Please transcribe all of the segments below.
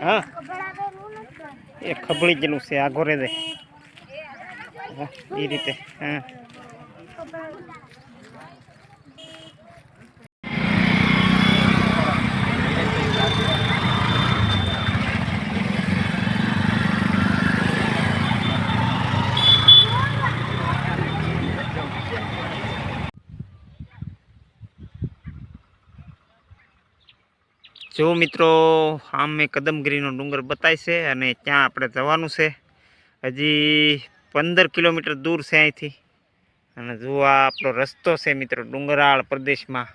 હા. એ ખબળી ગયેલું છે આ ઘોરે દે. એ રીતે હા. જો મિત્રો, આમ મેં કદમગીરીનો ડુંગર બતાય છે અને ત્યાં આપણે જવાનું છે. હજી પંદર કિલોમીટર દૂર છે અહીંથી. અને જો આ આપણો રસ્તો છે મિત્રો ડુંગરાળ પ્રદેશમાં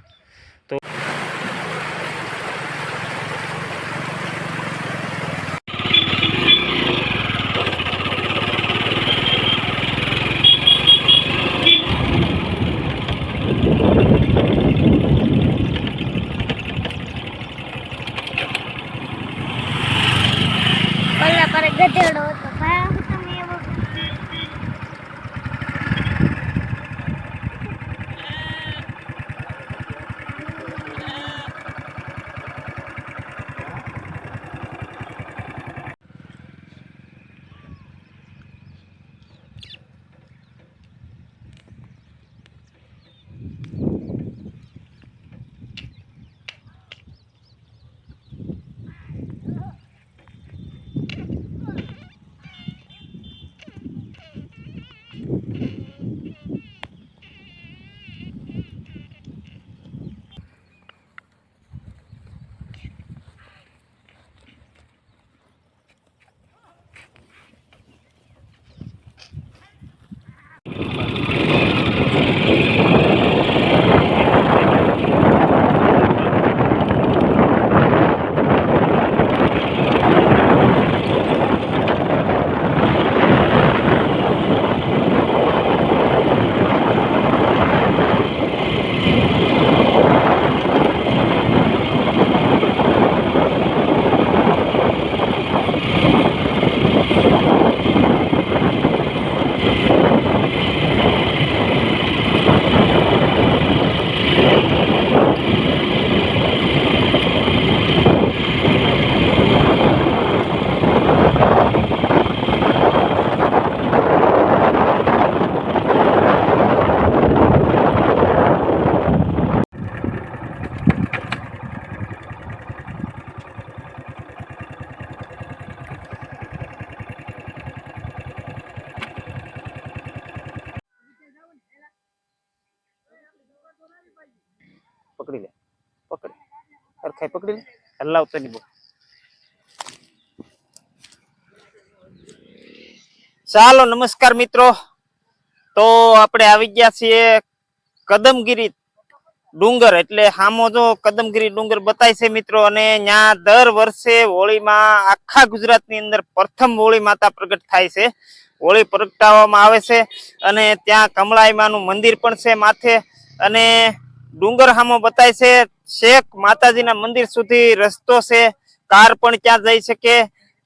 સરખાઈ પકડી લે. હલાવતો નહીં બહુ ચાલો, નમસ્કાર મિત્રો. તો આપણે આવી ગયા છીએ કદમગીરી ડુંગર. એટલે હામો જો કદમગીરી ડુંગર બતાય છે મિત્રો, અને ત્યાં દર વર્ષે હોળીમાં આખા ગુજરાતની અંદર પ્રથમ હોળી માતા પ્રગટ થાય છે. હોળી પ્રગટાવવામાં આવે છે, અને ત્યાં કમળાઈ માનું મંદિર પણ છે માથે. અને ડુંગર હામો બતાય છે શેખ માતાજીના મંદિર સુધી રસ્તો છે, કાર પણ ત્યાં જઈ શકે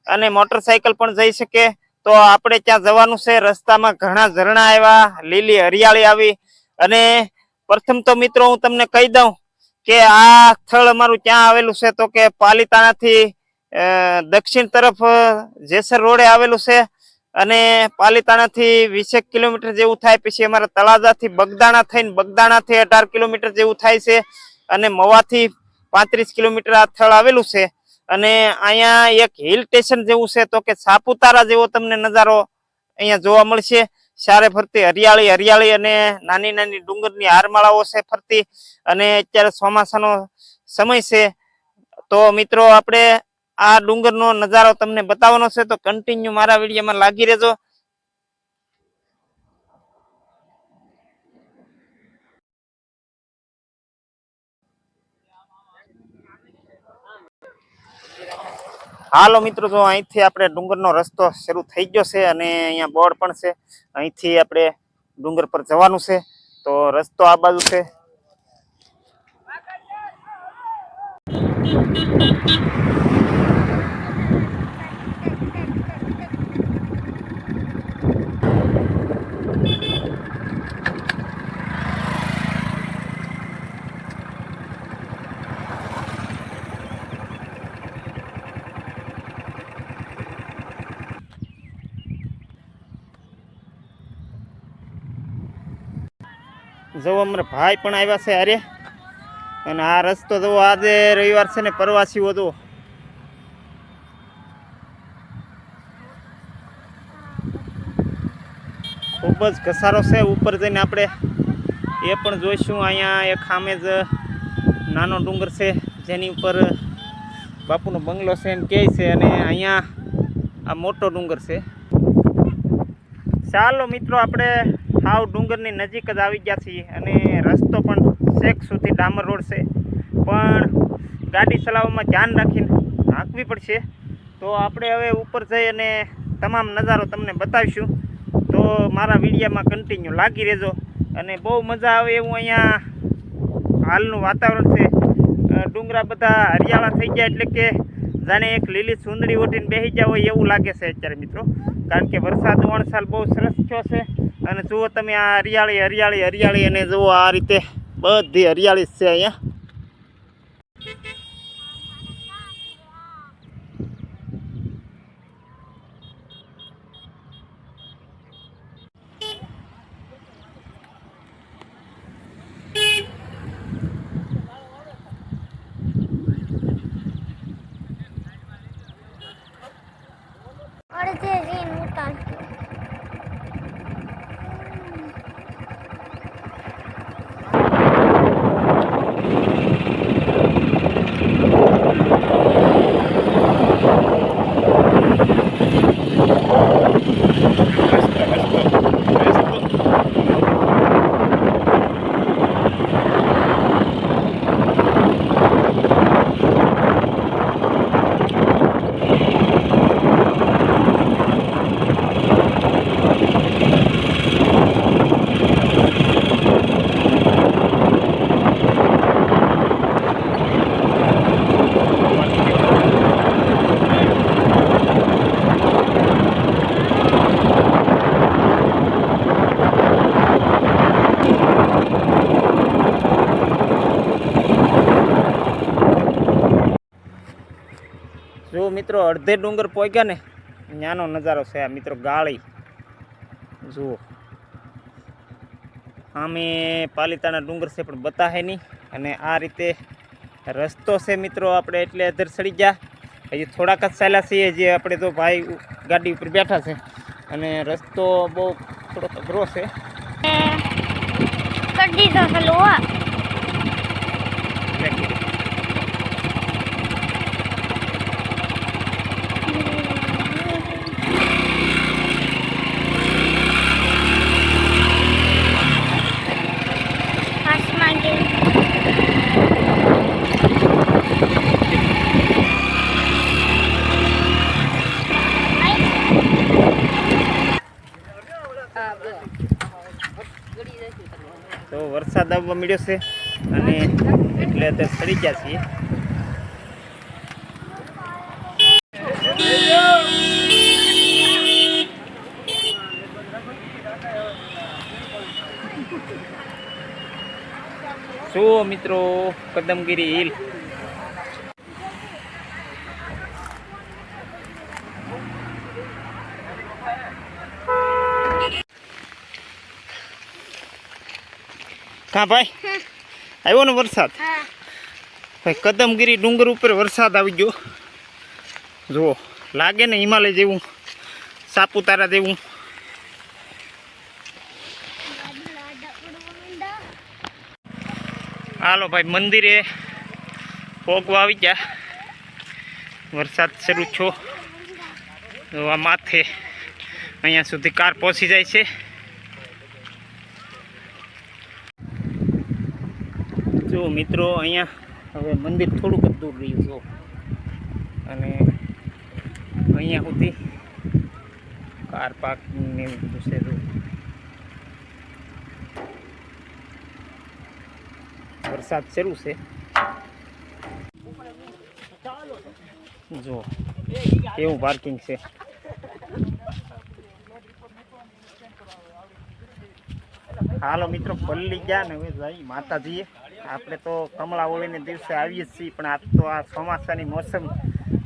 અને મોટરસાયકલ પણ જઈ શકે. તો આપણે ત્યાં જવાનું છે, રસ્તામાં ઘણા ઝરણા આવ્યા, લીલી હરિયાળી આવી અને પ્રથમ તો મિત્રો હું તમને કહી દઉં કે આ સ્થળ અમારું ક્યાં આવેલું છે, તો કે પાલીતાણાથી દક્ષિણ તરફ જેસર રોડે આવેલું છે અને પાલીતાણાથી વીસેક કિલોમીટર જેવું થાય, પછી અમારા તળાજાથી બગદાણા થઈને બગદાણાથી અઢાર કિલોમીટર જેવું થાય છે. અને મવાથી પાંત્રીસ કિલોમીટર આ સ્થળ આવેલું છે. અને અહીંયા એક હિલ સ્ટેશન જેવું છે, તો કે સાપુતારા જેવો તમને નજારો અહીંયા જોવા મળશે. ચારે ફરતી હરિયાળી હરિયાળી અને નાની નાની ડુંગરની હારમાળાઓ છે ફરતી. અને અત્યારે ચોમાસાનો સમય છે. તો મિત્રો, આપણે આ ડુંગરનો નજારો તમને બતાવવાનો છે, તો કન્ટિન્યુ મારા વિડીયોમાં લાગી રહેજો. હાલો મિત્રો, જો અહીંથી આપણે ડુંગરનો રસ્તો શરૂ થઈ ગયો છે અને અહીંયા બોર્ડ પણ છે. અહીંથી આપણે ડુંગર પર જવાનું છે. તો રસ્તો આ બાજુ છે. જો અમારા ભાઈ પણ આવ્યા છે અરે અને આ રસ્તો તો આજે રવિવાર છે ને, પ્રવાસીઓ તો ખૂબ જ ઘસારો છે, ઉપર જઈને આપણે એ પણ જોઈશું. અહીંયા એક સામે જ નાનો ડુંગર છે, જેની ઉપર બાપુનો બંગલો છે એમ કહે છે. અને અહીંયા આ મોટો ડુંગર છે. ચાલો મિત્રો, આપણે હાવ ડુંગરની નજીક જ આવી ગયા છીએ અને રસ્તો પણ શેક સુધી ડામર રોડ છે. પણ ગાડી ચલાવવામાં ધ્યાન રાખીને હાંકવી પડશે. તો આપણે હવે ઉપર જઈ અને તમામ નજારો તમને બતાવીશું. તો મારા વિડીયામાં કન્ટિન્યુ લાગી રહેજો અને બહુ મજા આવે એવું અહીંયા હાલનું વાતાવરણ છે. ડુંગરા બધા હરિયાળા થઈ ગયા એટલે કે જાણે એક લીલી સુંદડી ઓઢીને બેસી ગયા હોય એવું લાગે છે અત્યારે મિત્રો. કારણ કે વરસાદ વણસાલ બહુ સરસ થયો છે. અને જુઓ તમે આ હરિયાળી હરિયાળી હરિયાળી અને જુઓ આ રીતે બધી હરિયાળી છે અહીંયા અડધે રીન ઉતારજો જો મિત્રો, અડધે ડુંગર પહોંચ્યા ને ત્યાંનો નજારો છે આ મિત્રો ગાળી. જુઓ. આમે પાલિતાના ડુંગર છે, પણ બતાવે નહીં. અને આ રીતે રસ્તો છે મિત્રો, આપણે એટલે અધર સડી ગયા. હજી થોડાક જ ચાલ્યા છીએ, જે આપણે તો ભાઈ ગાડી ઉપર બેઠા છે. અને રસ્તો બહુ થોડોક અઘરો છે કરી દીધો ચાલુ હો આસમાન જેવું તો વરસાદ આવવા મળ્યો છે. અને એટલે અત્યારે સડી ગયા છીએ. શું મિત્રો કદમગીરી હિલ. કા ભાઈ. આવ્યો ને વરસાદ? ભાઈ કદમગીરી ડુંગર ઉપર વરસાદ આવી ગયો. જુઓ લાગે ને હિમાલય જેવું સાપુતારા જેવું. હાલો ભાઈ મંદિરે પોગવા આવી ગયા. વરસાદ શરૂ છો જો આ માથે અહીંયા સુધી કાર પહોંચી જાય છે. જો મિત્રો, અહીંયા હવે મંદિર થોડુંક જ દૂર રહ્યું જો અને અહીંયા સુધી કાર પાર્ક ને એવું બધું છે. વરસાદ શરૂ છે. જો કેવું પાર્કિંગ છે. હાલો મિત્રો, પલ્લી ગયા ને હવે જઈ માતાજીએ. આપણે તો કમળા હોળીને દિવસે આવીએ જ છીએ, પણ આજ તો આ ચોમાસાની મોસમ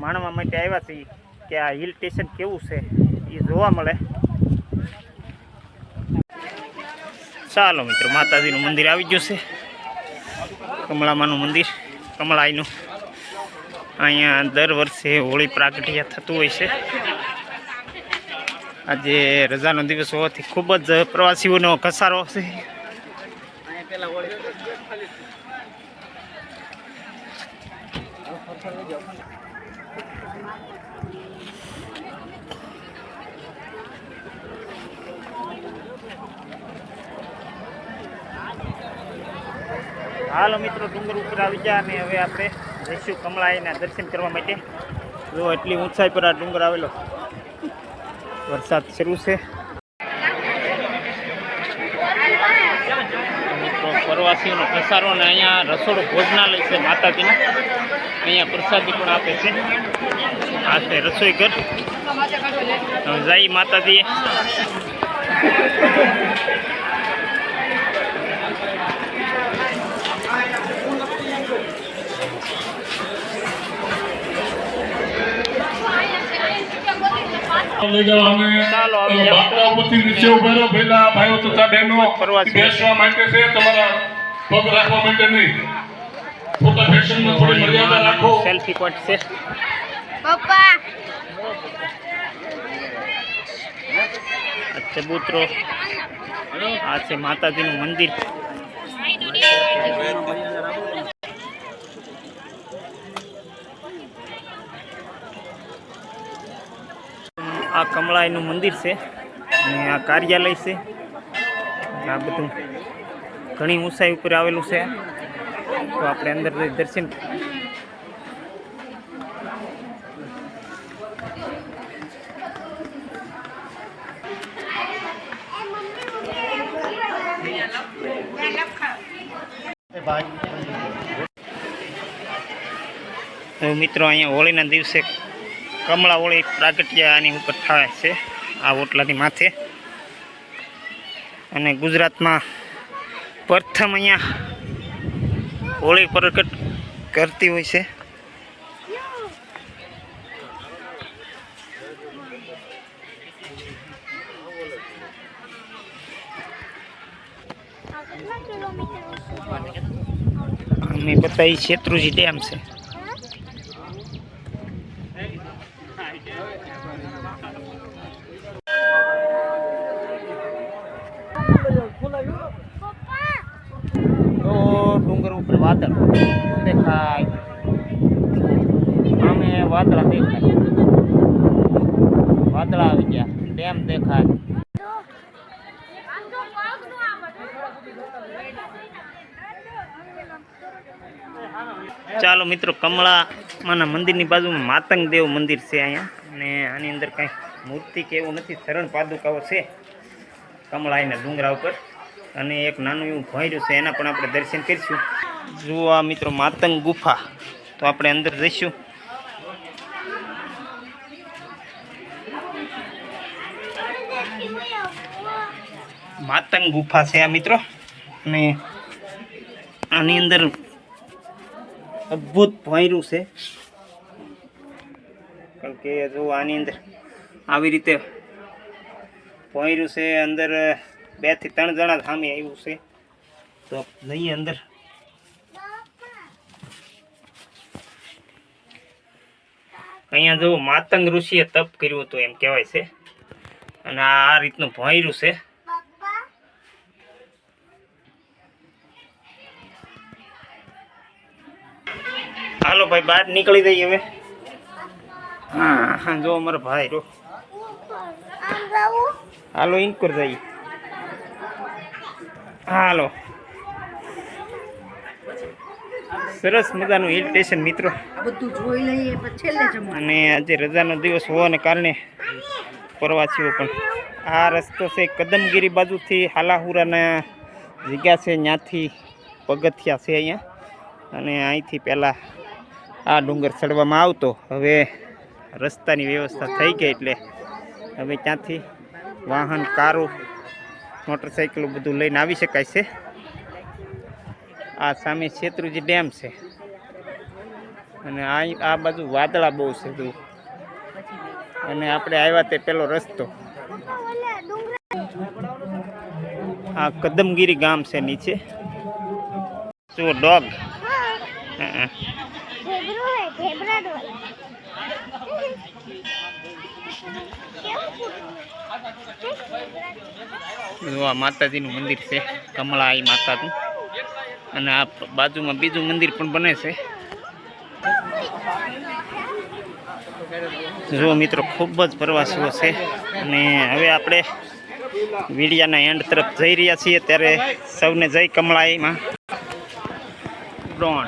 માણવા માટે આવ્યા છીએ કે આ હિલ સ્ટેશન કેવું છે એ જોવા મળે. ચાલો મિત્રો, માતાજીનું મંદિર આવી ગયું છે. કમળામાનું મંદિર, કમળાઈનું. અહીંયા દર વર્ષે હોળી પ્રાગટ્ય થતું હોય છે. આજે રજાનો દિવસ હોવાથી ખૂબ જ પ્રવાસીઓનો ઘસારો છે હાલો મિત્રો, ડુંગર ઉપર આવી ગયા અને હવે આપણે જઈશું કમળાઈના દર્શન કરવા માટે. જો એટલી ઊંચાઈ પર આ ડુંગર આવેલો. વરસાદ શરૂ છે. પ્રવાસીઓનો પ્રસારો અને અહીંયા રસોડું ભોજનાલય છે માતાજીનું. અહીંયા પ્રસાદી પણ આપે છે. આ છે રસોઈ ઘર હવે જઈ માતાજીએ લઈ જવા અમે ચાલો, આવી જાઓ. બાકડા ઉપરથી નીચે ઊભા રહો પહેલા ભાઈઓ તથા બહેનો. બેસવા માટે છે તમારા પગ રાખવા માટે નહીં. ફોટા ફેશનમાં થોડી મર્યાદા રાખો. સેલ્ફી પોઈન્ટ છે. પપ્પા. ચબૂતરો આ છે માતાજીનું મંદિર. આ કમળાઈનું મંદિર છે અને આ કાર્યાલય છે. આ બધું ઘણી ઊંચાઈ ઉપર આવેલું છે. તો આપણે અંદર દર્શન મિત્રો અહીંયા હોળીના દિવસે કમળા હોળી પ્રાગટ્ય આની ઉપર થાય છે, આ ઓટલાની માથે. અને ગુજરાતમાં પ્રથમ અહીંયા હોળી પ્રગટ કરતી હોય છે. અમે બતાવી શેત્રુજી ડેમ છે પપ્પા તો ડુંગર ઉપર વાદળ દેખાય આમે વાદળા દેખાય વાદળા આવી ગયા ડેમ દેખાય. ચાલો મિત્રો, કમળામાંના મંદિરની બાજુમાં માતંગ દેવ મંદિર છે અહીંયા. અને આની અંદર કાંઈ મૂર્તિ કે એવું નથી, શરણ પાદુકાઓ છે કમળા એના ડુંગરા ઉપર. અને એક નાનું એવું ભોંયરું છે, એના પણ આપણે દર્શન કરીશું. જુઓ આ મિત્રો, માતંગ ગુફા. તો આપણે અંદર જઈશું. માતંગ ગુફા છે આ મિત્રો. અને આની અંદર અદ્ભુત ભોંયરું છે. કારણ કે જો આની અંદર આવી રીતે ભોંયરું છે, અંદર બેથી ત્રણ જણા સામે આવ્યું છે. તો જઈએ અંદર. અહીંયા જો માતંગ ઋષિએ તપ કર્યું હતું એમ કહેવાય છે. અને આ રીતનું ભોંયરું છે. હાલો ભાઈ બહાર નીકળી જઈએ હવે. હા હા જો અમારો ભાઈ. રો હાલો ઇન ઇન્કોર જઈએ. હાલો. સરસ મજાનું હિલ સ્ટેશન મિત્રો. બધું જોઈ લઈએ અને આજે રજાનો દિવસ હોવાને કારણે પ્રવાસીઓ પણ આ રસ્તો છે કદમગીરી બાજુથી હાલાહુરાના જગ્યા છે, ત્યાંથી પગથિયા છે અહીંયા. અને અહીંથી પહેલાં આ ડુંગર ચડવામાં આવતો. હવે રસ્તાની વ્યવસ્થા થઈ ગઈ એટલે હવે ત્યાંથી વાહન, કારો મોટરસાઇકલો બધું લઈને આવી શકાય છે. આ સામે શેત્રુજી ડેમ છે. અને આ આ બાજુ વાદળા બહુ છે બધું અને આપણે આવ્યા તે પેલો રસ્તો. આ કદમગીરી ગામ છે નીચે. શું ડોગ. આ માતાજીનું મંદિર છે, કમળાઈ માતાનું. અને આ બાજુમાં બીજું મંદિર પણ બને છે. જો મિત્રો, ખૂબ જ પ્રવાસીઓ છે. અને હવે આપણે વીડિયાના એન્ડ તરફ જઈ રહ્યા છીએ. ત્યારે સૌને જય કમળાઈમાં. ડોન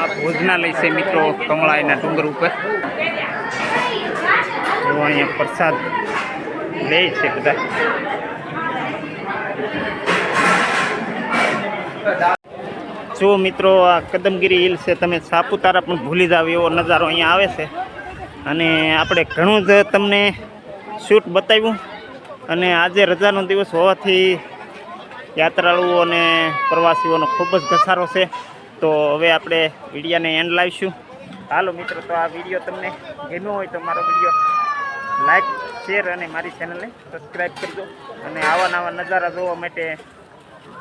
આ ભોજનાલય છે મિત્રો કમળાઈના ડુંગર ઉપર. જો અહીંયા પ્રસાદ લે છે બધા. જો મિત્રો આ કદમગીરી હિલ છે, તમે સાપુતારા પણ ભૂલી જાવ એવો નજારો અહીંયા આવે છે. અને આપણે ઘણું જ તમને શૂટ બતાવ્યું. અને આજે રજાનો દિવસ હોવાથી યાત્રાળુઓ અને પ્રવાસીઓનો ખૂબ જ ઘસારો છે. તો હવે આપણે વિડિયાને એન્ડ લાવીશું. હાલો મિત્રો, તો આ વીડિયો તમને ગમ્યો હોય તો મારો વીડિયો લાઈક શેર અને મારી ચેનલને સબસ્ક્રાઈબ કરજો. અને આવા નવા નજારા જોવા માટે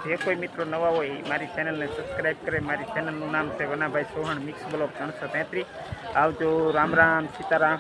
જે કોઈ મિત્રો નવા હોય મારી ચેનલને સબસ્ક્રાઈબ કરે. મારી ચેનલનું નામ છે વનાભાઈ ચૌહાણ મિક્સ બ્લોક ત્રણસો આવજો, રામ રામ, સીતારામ.